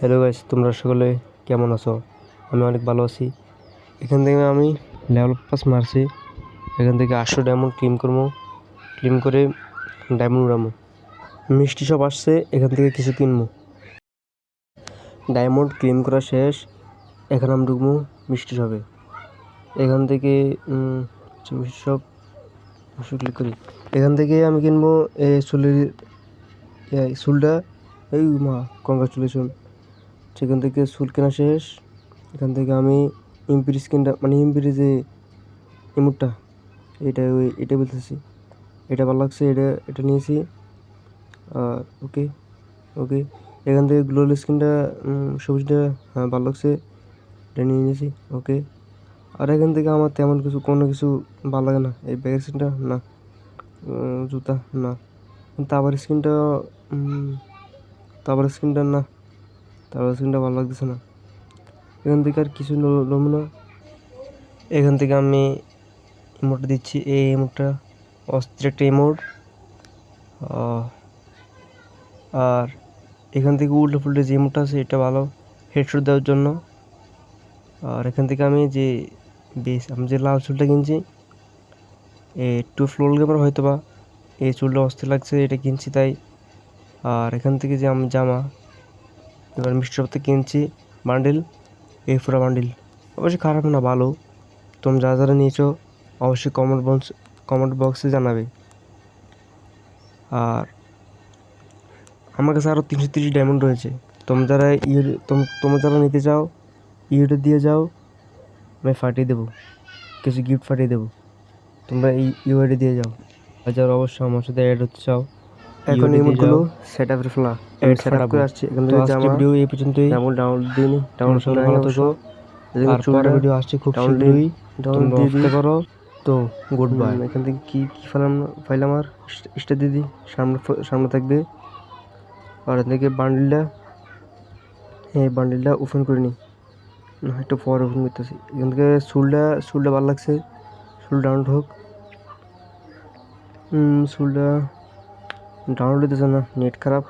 Hello guys তোমরা সকলে কেমন আছো? আমি অনেক ভালো আছি। এখান থেকে আমি লেভেল পাস মারছি। এখান থেকে আটশো ডায়মন্ড ক্লিম করব। ক্লিম করে ডায়মন্ড উড়ামো মিষ্টি সব আসছে এখান থেকে কিছু কিনবো। ডায়মন্ড ক্লিম করা শেষ। এখন আমি ঢুকবো মিষ্টি শপে এখান থেকে আচ্ছা, মিষ্টি শপ ক্লিক করি। এখান থেকে আমি কিনবো এই চুলের চুলটা। এই মা কংগ্রাচুলেশন সেখান থেকে চুল কেনা শেষ। এখান থেকে আমি ইম্পির স্কিনটা মানে ইম্পির যে ইমুটটা, এটা ওই এটা বলতেছি। এটা ভালো লাগছে, এটা এটা নিয়েছি। আর ওকে ওকে। এখান থেকে গ্লোল স্কিনটা সবুজটা হ্যাঁ ভালো লাগছে। এটা নিয়ে নিয়েছি, ওকে। আর এখান থেকে আমার তেমন কিছু, কোনো কিছু ভালো লাগে না। এই ব্যাগের স্কিনটা না। জুতা, না। কিন্তু আবার স্কিনটা তারপর স্কিনটা না। তারপর স্কিনটা ভালো লাগতেছে না। এখান থেকে আর কিছু লম না। এখান থেকে আমি ইমোটটা দিচ্ছি এই ইমোটটা অস্থির একটা ইমোট আর এখান থেকে উল্টে ফুলটে যে ইমোটটা আছে, এটা ভালো হেডশট দেওয়ার জন্য। আর এখান থেকে আমি যে বেশ আমি যে লাল চুলটা কিনছি একটু ফ্লোর গেমার হয়তো বা এই চুলটা অস্থির লাগছে, এটা কিনছি তাই। আর এখান থেকে যে আমি জামা এবার মিষ্টি শপ কিনছি বান্ডিল, এই পুরো বান্ডিল। অবশ্যই খারাপ না, ভালো। তোমরা যারা যারা নিয়েছো, অবশ্যই কমেন্ট বক্স কমেন্ট বক্সে জানাবে। আর আমার কাছে আরও তিনশো তিরিশ ডায়মন্ড রয়েছে। তোমরা যারা ইয়ে তোমরা যারা নিতে চাও ইউটা দিয়ে যাও, আমি ফাটিয়ে দেবো। কিছু গিফট ফাটিয়ে দেবো। তোমরা এই ইউআইডি দিয়ে যাও। আর যারা অবশ্যই আমার সাথে অ্যাড হতে চাও এখন ইমোটগুলো সেট আপের ফেলা। Add সেট আপ করে আসছি। এখান থেকে জামা ভিডিও এই পর্যন্তই। ডাউনলোড ডাউনলোড দিয়ে নি। ডাউনলোড করে। থেকো। আর পরের ভিডিও আসছে খুব শীঘ্রই। ডাউনলোড দিই করো। তো গুড বাই এখান থেকে কি কি ফাইলাম ফাইল আমার স্টার দিদি সামনে সামনে থাকবে। আর এখান থেকে বান্ডিলটা এই বান্ডিলটা ওপেন করে নিই না একটু পরে ওপেন করতেছি। এখান থেকে চুলটা চুলটা ভালো লাগছে। চুল ডাউনলোড হোক। চুলটা ডাউনলোড দিতেছে না নেট খারাপ